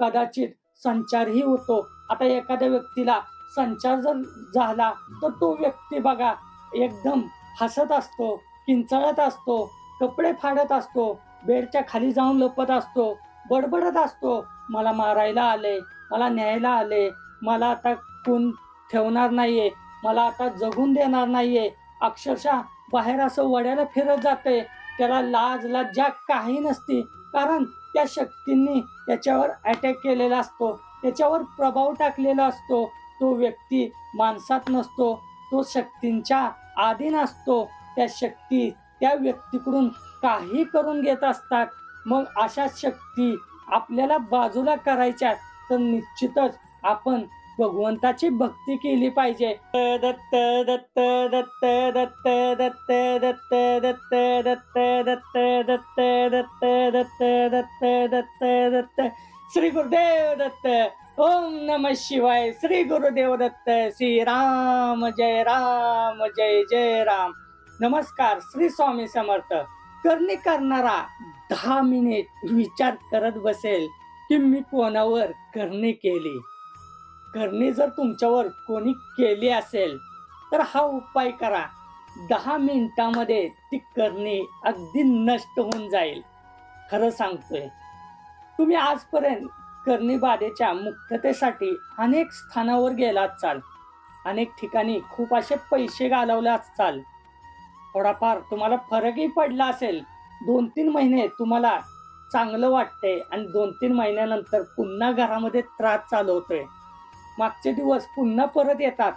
कदाचित संचारही होतो. आता एखाद्या व्यक्तीला संचार जर झाला तर तो व्यक्ती बघा एकदम हसत असतो किंचाळत असतो कपडे फाडत असतो बेडच्या खाली जाऊन लपत असतो बडबडत असतो मला मारायला आले मला न्यायला आले मला आता कोण ठेवणार नाहीये मला आता जगून देणार नाहीये. अक्षरशः बाहेर असं वड्याला फिरत जाते. त्याला लाज लज्जा काही नसती. कारण त्या शक्तींनी त्याच्यावर अटॅक केलेला असतो. त्याच्यावर प्रभाव टाकलेला असतो. तो व्यक्ती माणसात नसतो. तो शक्तींच्या अधीन असतो. त्या शक्ती त्या व्यक्तीकडून काही करून घेत असतात. मग अशा शक्ती आपल्याला बाजूला करायच्या तर निश्चितच आपण भगवंताची भक्ती केली पाहिजे. दत्त दत्त दत्त दत्त दत्त दत्त दत्त दत्त दत्त दत्त दत्त दत्त दत्त दत्त दत्त श्री गुरुदेव दत्त ओम नम शिवाय श्री गुरुदेव दत्त श्री राम जय राम जय जय राम. नमस्कार श्री स्वामी समर्थ. करणे करणारा दहा मिनिट विचार करत बसेल की मी कोणावर करणे केली? करणे जर तुमच्यावर कोणी केली असेल तर हा उपाय करा. दहा मिनिटामध्ये ती करणी अगदी नष्ट होऊन जाईल. खरं सांगतोय. तुम्ही आजपर्यंत करणी बाधेच्या मुक्ततेसाठी अनेक स्थानावर गेलात चाल. अनेक ठिकाणी खूप असे पैसे घालवले चाल. थोडाफार तुम्हाला फरकही पडला असेल. दोन तीन महिने तुम्हाला चांगलं वाटते आणि दोन तीन महिन्यानंतर पुन्हा घरामध्ये त्रास चालवतोय होतोय. मागचे दिवस पुन्हा परत येतात.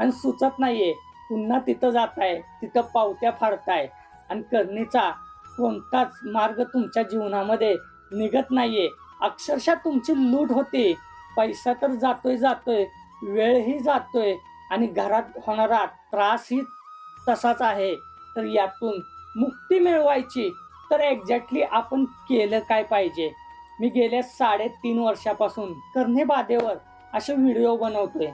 आणि सुचत नाहीये पुन्हा तिथं जात आहे तिथं पावत्या फाडताय. आणि करणीचा कोणताच मार्ग तुमच्या जीवनामध्ये निघत नाहीये. अक्षरशः तुमची लूट होते. पैसा तर जातोय जातोय. वेळही जातोय. आणि घरात होणारा त्रासही तसाच आहे. तर यातून मुक्ती मिळवायची. तर एक्झॅक्टली आपण केलं काय पाहिजे? मी गेल्या साडेतीन वर्षापासून करणे बाधेवर असे व्हिडिओ बनवतोय.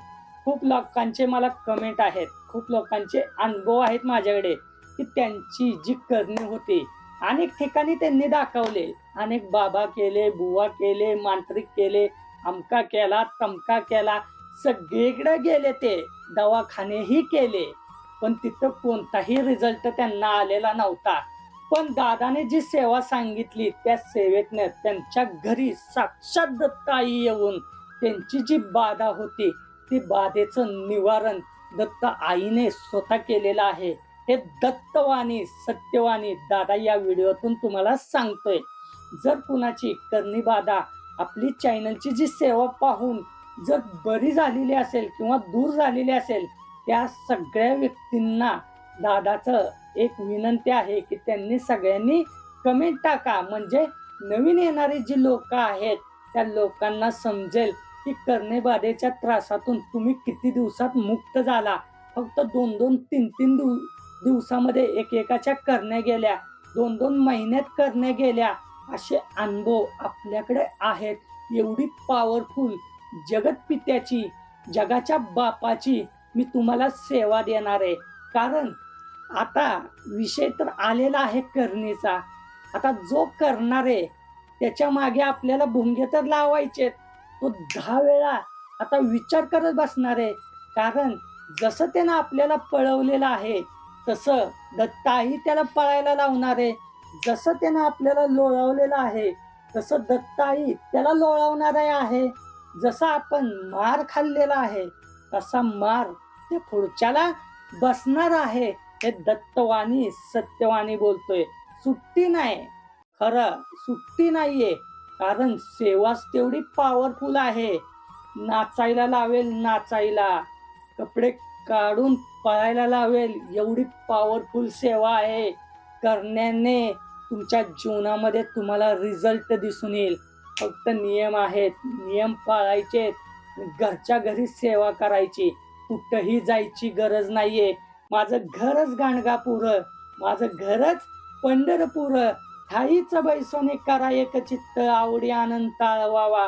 खूप लोकांचे मला कमेंट आहेत. खूप लोकांचे अनुभव आहेत माझ्याकडे की त्यांची जी करणी होती अनेक ठिकाणी त्यांनी दाखवले. अनेक बाबा केले बुवा केले मांत्रिक केले अमका केला तमका केला सगळीकडे गेले ते दवाखानेही केले. पण तिथं कोणताही रिझल्ट त्यांना आलेला नव्हता. पण दादाने जी सेवा सांगितली त्या सेवेतनं त्यांच्या घरी साक्षात दत्ताई येऊन त्यांची जी बाधा होती ती बाधेचं निवारण दत्त आईने स्वतः केलेलं आहे. हे दत्तवाणी सत्यवाणी दादा या व्हिडिओतून तुम्हाला सांगतोय. जर कुणाची करणी बाधा आपली चॅनलची जी सेवा पाहून जर बरी झालेली असेल किंवा दूर झालेली असेल त्या सगळ्या व्यक्तींना दादाचं एक विनंती आहे की त्यांनी सगळ्यांनी कमेंट टाका. म्हणजे नवीन येणारी जी लोक आहेत त्या लोकांना समजेल की करणे बाधेच्या त्रासातून तुम्ही किती दिवसात मुक्त झाला? फक्त दोन दोन तीन तीन दिव दिवसामध्ये एकेकाच्या करण्या गेल्या. दोन दोन महिन्यात करण्या गेल्या. असे अनुभव आपल्याकडे आहेत. एवढी पॉवरफुल जगतपित्याची जगाच्या बापाची मी तुम्हाला सेवा देणार आहे. कारण आता विषय तर आलेला आहे करणेचा. आता जो करणार आहे त्याच्यामागे आपल्याला भुंगे तर लावायचे तो दहा वेळा आता विचार करत बसणार. आहे कारण जसं त्यानं आपल्याला पळवलेलं आहे तसं दत्ताही त्याला पळायला लावणार. आहे जसं त्यानं आपल्याला लोळवलेलं आहे तसं दत्ताही त्याला लोळवणार आहे. जसा आपण मार खाल्लेला आहे तसा मार त्या पुढच्याला बसणार आहे हे दत्तवाणी सत्यवाणी बोलतोय. सुट्टी नाही. खरं सुट्टी नाहीये. कारण सेवाच तेवढी पॉवरफुल आहे. नाचायला लावेल नाचायला. कपडे काढून पळायला लावेल एवढी पॉवरफुल सेवा आहे. करण्याने तुमच्या जीवनामध्ये तुम्हाला रिझल्ट दिसून येईल. फक्त नियम आहेत. नियम पाळायचे घरच्या घरी सेवा करायची. कुठंही जायची गरज नाहीये. माझं घरच गाणगापूर माझं घरच पंढरपूर ठाईच बैसोने करा एक चित्त आवडी आनंद ताळवावा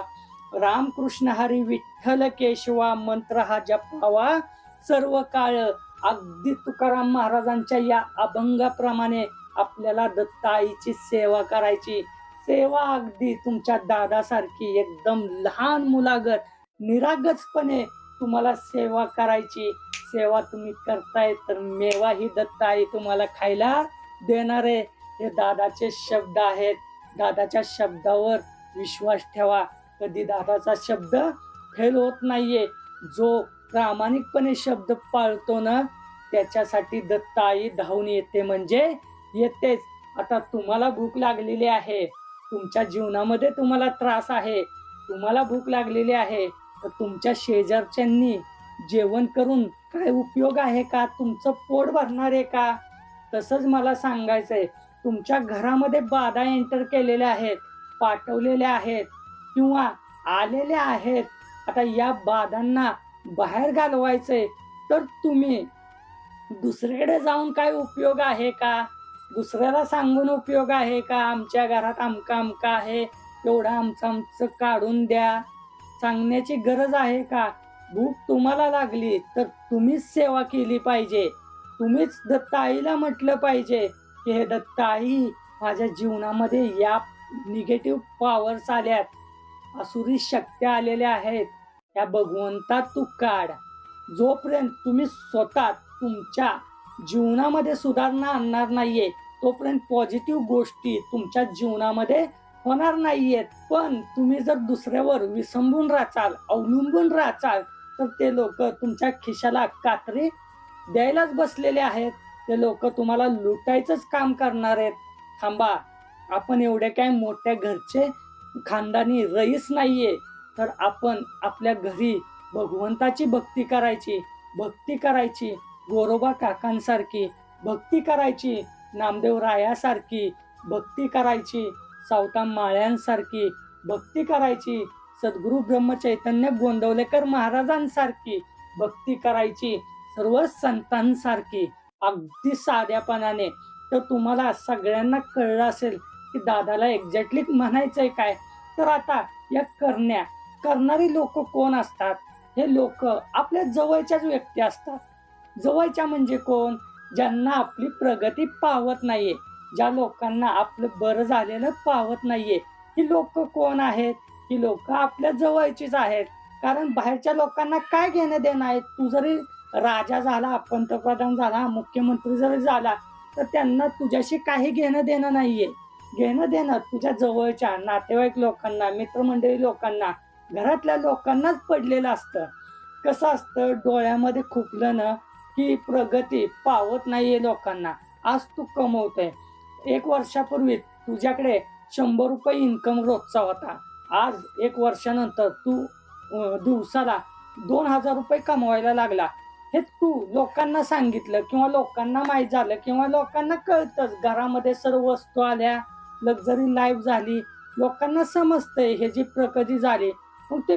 रामकृष्ण हरी विठ्ठल केशवा मंत्र हा जपावा. सर्व काळ अगदी तुकाराम महाराजांच्या या अभंगाप्रमाणे आपल्याला दत्ताईची सेवा करायची. सेवा अगदी तुमच्या दादासारखी एकदम लहान मुलागत निरागसपणे तुम्हाला सेवा करायची. सेवा तुम्ही करताय तर मेवा ही दत्ताई तुम्हाला खायला देणार. आहे हे दादाचे शब्द आहेत. दादाच्या शब्दावर विश्वास ठेवा. कधी दादाचा शब्द फेल होत नाहीये. जो प्रामाणिकपणे शब्द पाळतो ना त्याच्यासाठी दत्ताई धावून येते म्हणजे येतेच. आता तुम्हाला भूक लागलेली आहे. तुमच्या जीवनामध्ये तुम्हाला त्रास आहे. तुम्हाला भूक लागलेली आहे. तर तुमच्या शेजारच्यांनी जेवण करून काय उपयोग आहे का? तुमचं पोट भरणार आहे का? तसंच मला सांगायचं आहे तुमच्या घरामध्ये बाधा एंटर केलेल्या आहेत पाठवलेल्या आहेत किंवा आलेल्या आहेत आता या बाधांना बाहेर घालवायचंय तर तुम्ही दुसरीकडे जाऊन काय उपयोग आहे का? दुसऱ्याला सांगून उपयोग आहे का? आमच्या घरात आमका आमका आहे एवढं आमचं आमचं काढून द्या. सांगण्याची गरज आहे का? भूक तुम्हाला लागली तर तुम्हीच सेवा केली पाहिजे. तुम्हीच दत्ताईला म्हटलं पाहिजे. की हे दत्त माझ्या जीवनामध्ये या निगेटिव्ह पॉवर्स आल्यात. असुरी शक्त्या आलेल्या आहेत. त्या भगवंता तू काढ. जोपर्यंत तुम्ही स्वतः तुमच्या जीवनामध्ये सुधारणा आणणार नाहीये तोपर्यंत पॉझिटिव्ह गोष्टी तुमच्या जीवनामध्ये होणार नाहीयेत. पण तुम्ही जर दुसऱ्यावर विसंबून राचाल अवलंबून राचाल तर ते लोक तुमच्या खिशाला कात्री द्यायलाच बसलेले आहेत. ते लोक तुम्हाला लुटायचंच काम करणार आहेत. थांबा. आपण एवढे काय मोठ्या घरचे खानदानी रईस नाहीये. तर आपण आपल्या घरी भगवंताची भक्ती करायची भक्ती करायची गोरोबा काकांसारखी भक्ती करायची नामदेव रायासारखी भक्ती करायची सावता माळ्यांसारखी भक्ती करायची सद्गुरु ब्रह्मचैतन्य गोंदवलेकर महाराजांसारखी भक्ती करायची सर्व संतांसारखी अगदी साध्यापणाने. तर तुम्हाला सगळ्यांना कळलं असेल की दादाला एक्झॅक्टली म्हणायचं आहे काय? तर आता या करण्या करणारी लोक कोण असतात? हे लोक आपल्या जवळच्याच व्यक्ती असतात. जवळच्या म्हणजे कोण? ज्यांना आपली प्रगती पावत नाहीये. ज्या लोकांना आपलं बरं झालेलं पावत नाहीये. ही लोक कोण आहेत? ही लोक आपल्या जवळचीच आहेत. कारण बाहेरच्या लोकांना काय घेणं देणं आहे? तू जरी राजा झाला पंतप्रधान झाला मुख्यमंत्री जरी झाला तर त्यांना तुझ्याशी काही घेणं देणं नाहीये. घेणं देणं तुझ्या जवळच्या नातेवाईक लोकांना मित्रमंडळी लोकांना घरातल्या लोकांनाच पडलेलं असतं. कसं असतं? डोळ्यामध्ये खुपलं ना की प्रगती पावत नाहीये लोकांना. आज तू कमवतोय. एक वर्षापूर्वी तुझ्याकडे शंभर रुपये इन्कम रोजचा होता. आज एक वर्षानंतर तू दिवसाला दोन हजार रुपये कमवायला लागला. हे तू लोकांना सांगितलं किंवा लोकांना माहीत झालं किंवा लोकांना कळतंच घरामध्ये सर्व वस्तू आल्या लक्झरी लाईफ झाली लोकांना समजतंय हे जी प्रगती झाली मग ते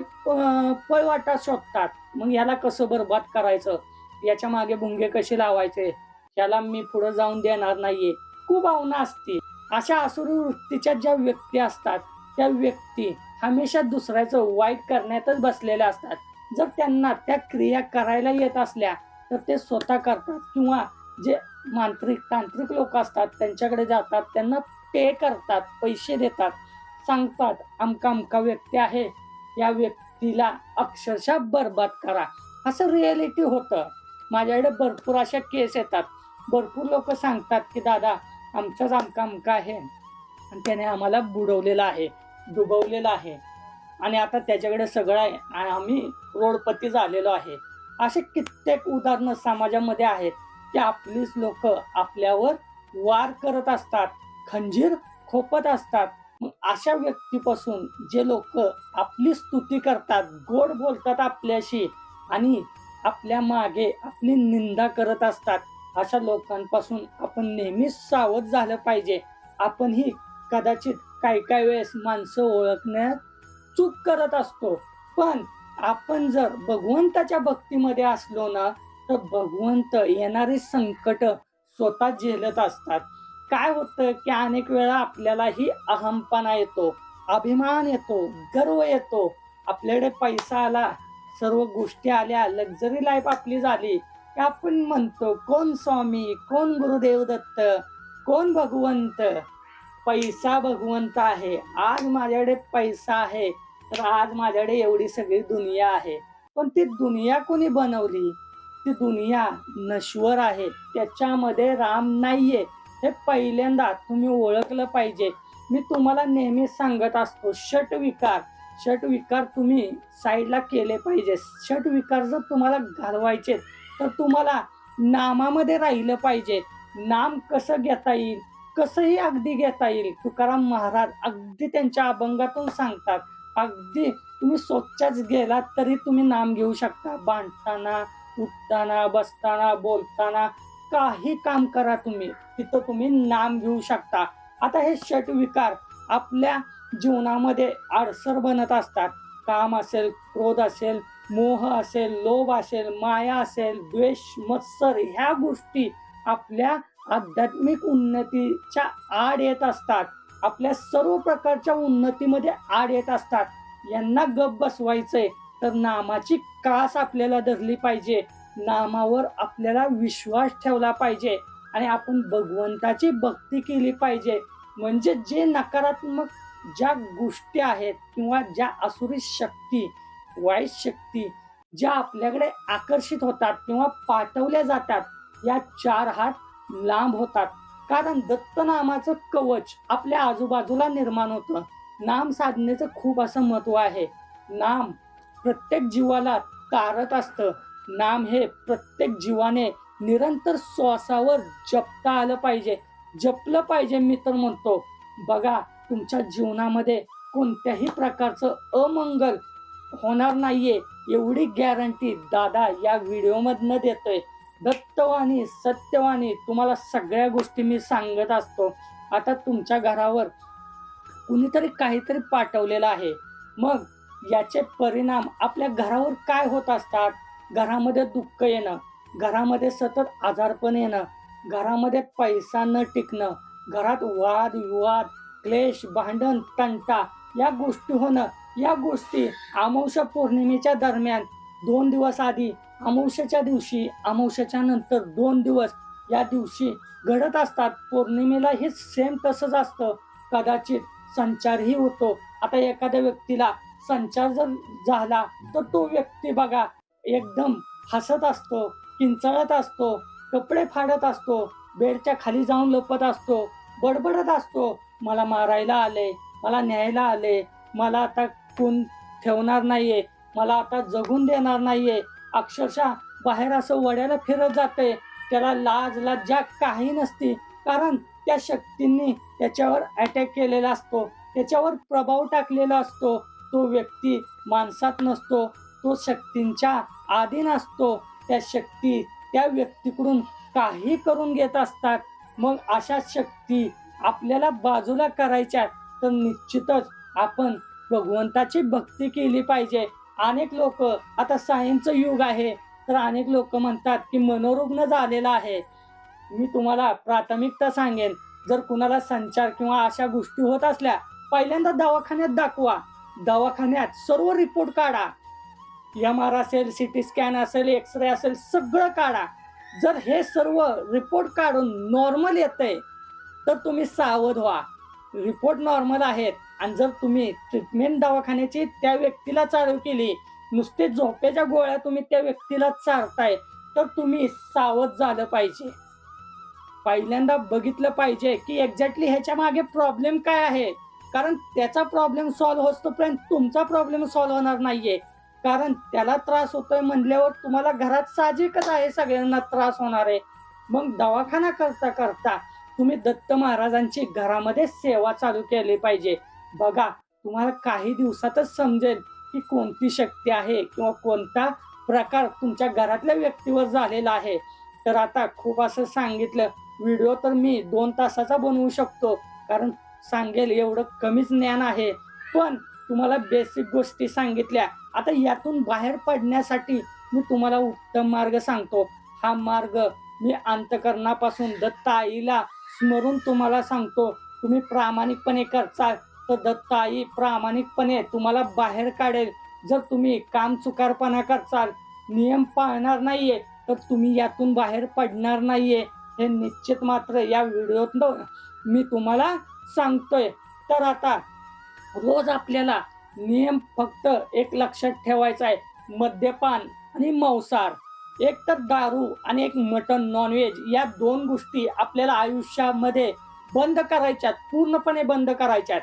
पळवाटा शोधतात. मग याला कसं बरबाद करायचं? याच्या मागे भुंगे कसे लावायचे? याला मी पुढे जाऊन देणार नाहीये. खूप भावना असतील. अशा असुरी वृत्तीच्या ज्या व्यक्ती असतात त्या व्यक्ती हमेशा दुसऱ्याचं वाईट करण्यातच बसलेल्या असतात. जर त्यांना त्या क्रिया करायला येत असल्या तर ते स्वतः करतात. किंवा जे मांत्रिक तांत्रिक लोक असतात त्यांच्याकडे जातात त्यांना पे करतात पैसे देतात. सांगतात अमका अमका व्यक्ती आहे. या व्यक्तीला अक्षरशः बरबाद करा. असं रिॲलिटी होतं. माझ्याकडे भरपूर अशा केस येतात. भरपूर लोक सांगतात की दादा आमचाच अमका अमका आहे. आणि त्याने आम्हाला बुडवलेलं आहे डुबवलेलं आहे. आणि आता त्याच्याकडे सगळं आहे. आणि आम्ही रोडपती झालेलो आहे. असे कित्येक उदाहरणं समाजामध्ये आहेत. की आपलीच लोक आपल्यावर वार करत असतात. खंजीर खोपत असतात. मग अशा व्यक्तीपासून जे लोक आपली स्तुती करतात गोड बोलतात आपल्याशी आणि आपल्या मागे आपली निंदा करत असतात अशा लोकांपासून आपण नेहमीच सावध झालं पाहिजे. आपणही कदाचित काही काही वेळेस माणसं ओळखण्यात चूक करत असतो. पण आपण जर भगवंताच्या भक्तीमध्ये असलो ना तर भगवंत येणारे संकट स्वतः झेलत असतात. काय होतं की अनेक वेळा आपल्यालाही अहमपणा येतो अभिमान येतो गर्व येतो. आपल्याकडे पैसा आला सर्व गोष्टी आल्या लक्झरी लाईफ आपली झाली की आपण म्हणतो कोण स्वामी? कोण गुरुदेव दत्त? कोण भगवंत? पैसा भगवंत आहे. आज माझ्याकडे पैसा आहे तर आज माझ्याकडे एवढी सगळी दुनिया आहे. पण ती दुनिया कोणी बनवली? ती दुनिया नश्वर आहे. त्याच्यामध्ये राम नाहीये. हे पहिल्यांदा तुम्ही ओळखलं पाहिजे. मी तुम्हाला नेहमी सांगत असतो षट विकार. षट विकार तुम्ही साईडला केले पाहिजे. षट विकार जर तुम्हाला घालवायचे तर तुम्हाला नामामध्ये राहिलं पाहिजे. नाम कसं घेता येईल? कसंही अगदी घेता येईल. तुकाराम महाराज अगदी त्यांच्या अभंगातून सांगतात. अगदी तुम्ही स्वच्छच गेलात तरी तुम्ही नाम घेऊ शकता. बांधताना उठताना बसताना बोलताना काही काम करा तुम्ही. तिथं तुम्ही नाम घेऊ शकता. आता हे षट विकार आपल्या जीवनामध्ये आडसर बनत असतात. काम असेल क्रोध असेल मोह असेल लोभ असेल माया असेल द्वेष मत्सर ह्या गोष्टी आपल्या आध्यात्मिक उन्नतीच्या आड येत असतात. आपल्या सर्व प्रकारच्या उन्नतीमध्ये आड येत असतात. यांना गप बसवायचंय तर नामाची कास आपल्याला धरली पाहिजे. नामावर आपल्याला विश्वास ठेवला पाहिजे आणि आपण भगवंताची भक्ती केली पाहिजे. म्हणजे जे नकारात्मक ज्या गोष्टी आहेत किंवा ज्या असुरी शक्ती वाईट शक्ती ज्या आपल्याकडे आकर्षित होतात किंवा पाठवल्या जातात या चार हात लांब होतात. कारण दत्त नामाचं कवच आपल्या आजूबाजूला निर्माण होतं. नाम साधनेचं खूप असं महत्त्व आहे. नाम प्रत्येक जीवाला तारत असतं. नाम हे प्रत्येक जीवाने निरंतर श्वासावर जपता आलं पाहिजे. जपलं पाहिजे मी तर म्हणतो. बघा तुमच्या जीवनामध्ये कोणत्याही प्रकारचं अमंगल होणार नाहीये एवढी गॅरंटी दादा या व्हिडिओमधनं देतोय. दत्तवाणी सत्यवाणी तुम्हाला सगळ्या गोष्टी मी सांगत असतो. आता तुमच्या घरावर कुणीतरी काहीतरी पाठवलेलं आहे. मग याचे परिणाम आपल्या घरावर काय होत असतात? घरामध्ये दुःख येणं घरामध्ये सतत आजारपण येणं घरामध्ये पैसा न टिकणं घरात वाद विवाद क्लेश भांडण तंटा या गोष्टी होणं या गोष्टी अमावस्या पौर्णिमेच्या दरम्यान दोन दिवस आधी अमावस्याच्या दिवशी अमावस्याच्या नंतर दोन दिवस या दिवशी घडत असतात. पौर्णिमेला हे सेम तसंच असतं. कदाचित संचारही होतो. आता एखाद्या व्यक्तीला संचार जर झाला तर तो व्यक्ती बघा एकदम हसत असतो किंचाळत असतो कपडे फाडत असतो बेडच्या खाली जाऊन लपत असतो बडबडत असतो. मला मारायला आले मला न्यायला आले मला आता कोण ठेवणार नाहीये मला आता जगून देणार नाहीये अक्षरशः बाहेर असं वड्याला फिरत जाते त्याला लाज लज्जा काही नसती. कारण त्या शक्तींनी त्याच्यावर अटॅक केलेला असतो. त्याच्यावर प्रभाव टाकलेला असतो. तो व्यक्ती माणसात नसतो. तो शक्तींच्या आधीन असतो. त्या शक्ती त्या व्यक्तीकडून काही करून घेत असतात. मग अशा शक्ती आपल्याला बाजूला करायच्या तर निश्चितच आपण भगवंताची भक्ती केली पाहिजे. अनेक लोक आता सायन्सचं युग आहे तर अनेक लोक म्हणतात की मनोरुग्ण झालेला आहे. मी तुम्हाला प्राथमिकता सांगेन जर कुणाला संचार किंवा अशा गोष्टी होत असल्या पहिल्यांदा दवाखान्यात दाखवा. दवाखान्यात सर्व रिपोर्ट काढा. एम आर असेल सी टी स्कॅन असेल एक्सरे असेल सगळं काढा. जर हे सर्व रिपोर्ट काढून नॉर्मल येतंय तर तुम्ही सावध व्हा. रिपोर्ट नॉर्मल आहेत. आणि जर तुम्ही ट्रीटमेंट दवाखान्याची त्या व्यक्तीला चालू केली नुसते झोपेच्या गोळ्या तुम्ही त्या व्यक्तीला चारताय तर तुम्ही सावध झालं पाहिजे. पहिल्यांदा बघितलं पाहिजे की एक्झॅक्टली ह्याच्या मागे प्रॉब्लेम काय आहे. कारण त्याचा प्रॉब्लेम सॉल्व्ह होतोपर्यंत तुमचा प्रॉब्लेम सॉल्व्ह होणार नाहीये. कारण त्याला त्रास होतोय म्हणल्यावर तुम्हाला घरात साहजिकच आहे सगळ्यांना त्रास होणार आहे. मग दवाखाना करता करता तुम्ही दत्त महाराजांची घरामध्ये सेवा चालू केली पाहिजे. बघा तुम्हाला काही दिवसातच समजेल की कोणती शक्ती आहे किंवा कोणता प्रकार तुमच्या घरातल्या व्यक्तीवर झालेला आहे. तर आता खूप असं सांगितलं. व्हिडिओ तर मी दोन तासाचा बनवू शकतो कारण सांगेल एवढं कमीच ज्ञान आहे. पण तुम्हाला बेसिक गोष्टी सांगितल्या. आता यातून बाहेर पडण्यासाठी मी तुम्हाला उत्तम मार्ग सांगतो. हा मार्ग मी अंतकरणापासून दत्त आईला स्मरून तुम्हाला सांगतो. तुम्ही प्रामाणिकपणे करचाल तर दत्ताई प्रामाणिकपणे तुम्हाला बाहेर काढेल. जर तुम्ही काम चुकारपणा करचाल नियम पाळणार नाहीये तर तुम्ही यातून बाहेर पडणार नाहीये. हे निश्चित मात्र या व्हिडिओत मी तुम्हाला सांगतोय. तर आता रोज आपल्याला नियम फक्त एक लक्षात ठेवायचा आहे. मद्यपान आणि मांसाहार. एक तर दारू आणि एक मटन नॉनव्हेज या दोन गोष्टी आपल्याला आयुष्यामध्ये बंद करायच्यात पूर्णपणे बंद करायच्यात.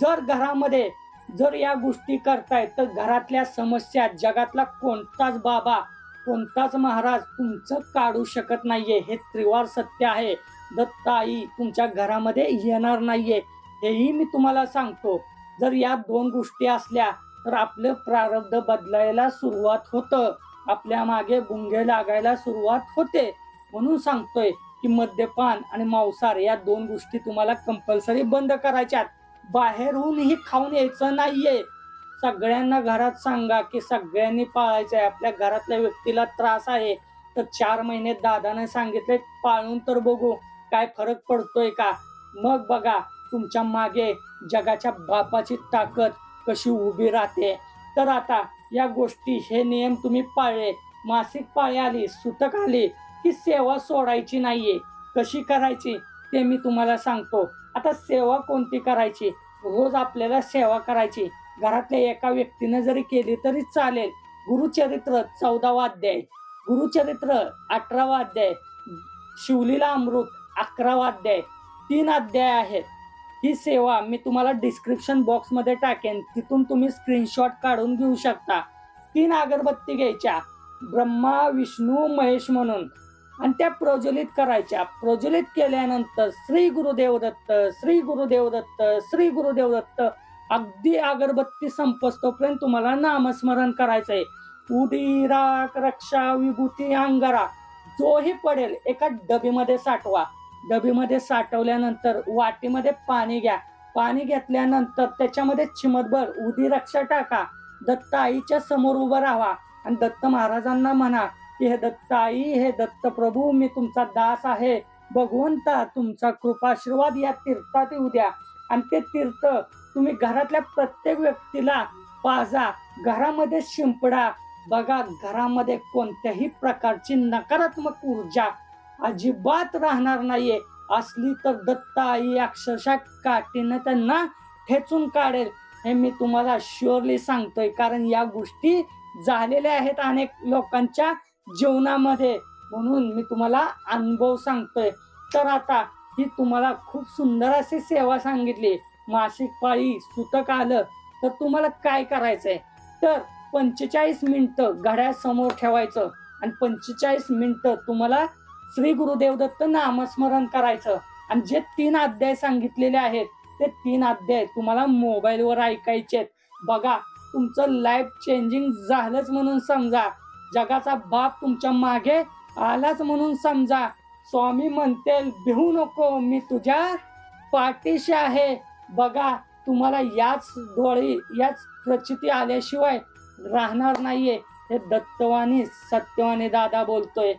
जर घरामध्ये जर या गोष्टी करताय तर घरातल्या समस्या जगातला कोणताच बाबा कोणताच महाराज तुमचं काढू शकत नाहीये. हे त्रिवार सत्य आहे. दत्ताई तुमच्या घरामध्ये येणार नाहीये. हेही मी तुम्हाला सांगतो. जर या दोन गोष्टी असल्या तर आपलं प्रारब्ध बदलायला सुरुवात होतं. आपल्या मागे गुंगे लागायला सुरुवात होते. म्हणून सांगतोय की मद्यपान आणि मांसाहार या दोन गोष्टी तुम्हाला कंपल्सरी बंद करायच्यात. बाहेरूनही खाऊन यायचं नाहीये. सगळ्यांना घरात सांगा की सगळ्यांनी पाळायचं आहे आपल्या घरातल्या व्यक्तीला त्रास आहे. तर चार महिने दादाने सांगितले पाळून तर बघू. काय फरक पडतोय का? मग बघा तुमच्या मागे जगाच्या बापाची ताकद कशी उभी राहते. तर आता या गोष्टी हे नियम तुम्ही पाळले. मासिक पाळी आली सुतक आली. की सेवा सोडायची नाहीये. कशी करायची ते मी तुम्हाला सांगतो. आता सेवा कोणती करायची? रोज आपल्याला सेवा करायची. घरातल्या एका व्यक्तीनं जरी केली तरी चालेल. गुरुचरित्र चौदावा अध्याय. गुरुचरित्र अठरावा अध्याय. शिवलीला अमृत अकरावा अध्याय. तीन अध्याय आहेत. ही सेवा मी तुम्हाला डिस्क्रिप्शन बॉक्समध्ये टाकेन. तिथून तुम्ही स्क्रीनशॉट काढून घेऊ शकता. तीन अगरबत्ती घ्यायच्या. ब्रह्मा विष्णू महेश म्हणून. आणि त्या प्रज्वलित करायच्या. प्रज्वलित केल्यानंतर श्री गुरुदेव दत्त श्री गुरुदेव दत्त श्री गुरुदेव दत्त अगदी अगरबत्ती संपस्तोपर्यंत तुम्हाला नामस्मरण करायचंय. राख रक्षा विभूती अंगारा जोही पडेल एका डबीमध्ये साठवा. डबीमध्ये साठवल्यानंतर वाटीमध्ये पाणी घ्या. पाणी घेतल्यानंतर त्याच्यामध्ये चिमतभर उदी रक्षा टाका. दत्त आईच्या समोर उभं राहा. आणि दत्त महाराजांना म्हणा हे दत्त आई हे दत्त प्रभू मी तुमचा दास आहे. भगवंता तुमचा कृपाशीर्वाद या तीर्थात येऊ द्या. आणि ते तीर्थ तुम्ही घरातल्या प्रत्येक व्यक्तीला पाजा. घरामध्ये शिंपडा. बघा घरामध्ये कोणत्याही प्रकारची नकारात्मक ऊर्जा अजिबात राहणार नाहीये. असली तर दत्त आई अक्षरशः काठीनं त्यांना ठेचून काढेल. हे मी तुम्हाला शुअरली सांगतोय कारण या गोष्टी झालेल्या आहेत अनेक लोकांच्या जीवनामध्ये. म्हणून मी तुम्हाला अनुभव सांगतोय. तर आता ही तुम्हाला खूप सुंदर अशी सेवा सांगितली. मासिक पाळी सुतक आलं. तर तुम्हाला काय करायचंय? तर पंचेचाळीस मिनिटं घड्यासमोर ठेवायचं आणि पंचेचाळीस मिनिटं तुम्हाला श्री गुरुदेव दत्त नामस्मरण करायचं. आणि जे तीन अध्याय सांगितलेले आहेत ते तीन अध्याय तुम्हाला मोबाईलवर ऐकायचे बघा तुमचं लाईफ चेंजिंग झालंच म्हणून समजा. जगाचा बाप तुमच्या मागे आलाच म्हणून समजा. स्वामी म्हणते भिवू नको मी तुझ्या पाठीशी आहे. बघा तुम्हाला याच डोळी याच प्रचिती आल्याशिवाय राहणार नाहीये. हे दत्तवानी सत्यवानी दादा बोलतोय.